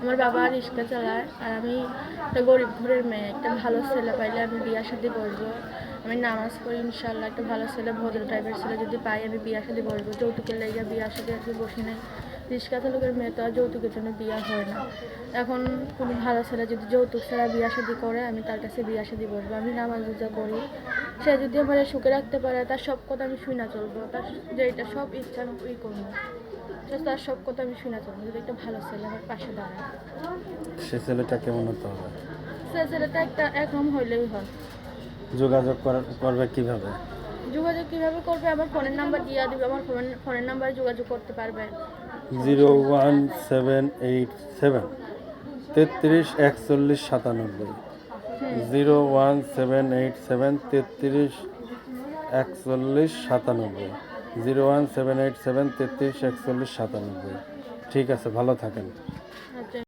আমার বাবা রিক্সা চালায় আর আমি একটা গরিব ঘরের মেয়ে, একটা ভালো ছেলে পাইলে আমি বিয়া শাদি করব। আমি নামাজ পড়ি ইনশাল্লাহ একটা ভালো ছেলে, ভদ্র টাইপের ছেলে যদি পাই আমি বিয়া শাদি করব। যৌতুকের লেগে বিয়া শাদি আজকে বসি নাই। রিক্সা চালকের মেয়ে তো আর যৌতুকের জন্য বিয়া হয় না। এখন কোনো ভালো ছেলে যদি যৌতুক ছাড়া বিয়া শাদি করে, আমি তার কাছে বিয়া শাদি করব। আমি নামাজ রোজা করি। সে যদি আমার সুখে রাখতে পারে, তার সব কথা আমি শুই না চলবো। তার যে এটা সব ইচ্ছা ওই করব। তার সব কথা আমি শুনে যদি একটা ভালো ছেলে আমার পাশে দাঁড়ায়। সে ছেলেটা কেমন হতে হবে? সে ছেলেটা একটা একরকম হইলেই হয়। যোগাযোগ করবে কীভাবে? যোগাযোগ কীভাবে করবে? আমার ফোনের নাম্বার দিয়ে দিবে আমার ফোন ফোনের নাম্বারে যোগাযোগ করতে পারবে। Zero one seven eight seven তেত্রিশ একচল্লিশ সাতানব্বই। Zero one seven eight seven তেত্রিশ একচল্লিশ সাতানব্বই। Zero one seven eight seven তেত্রিশ একচল্লিশ সাতানব্বই। ঠিক আছে ভালো থাকেন। আচ্ছা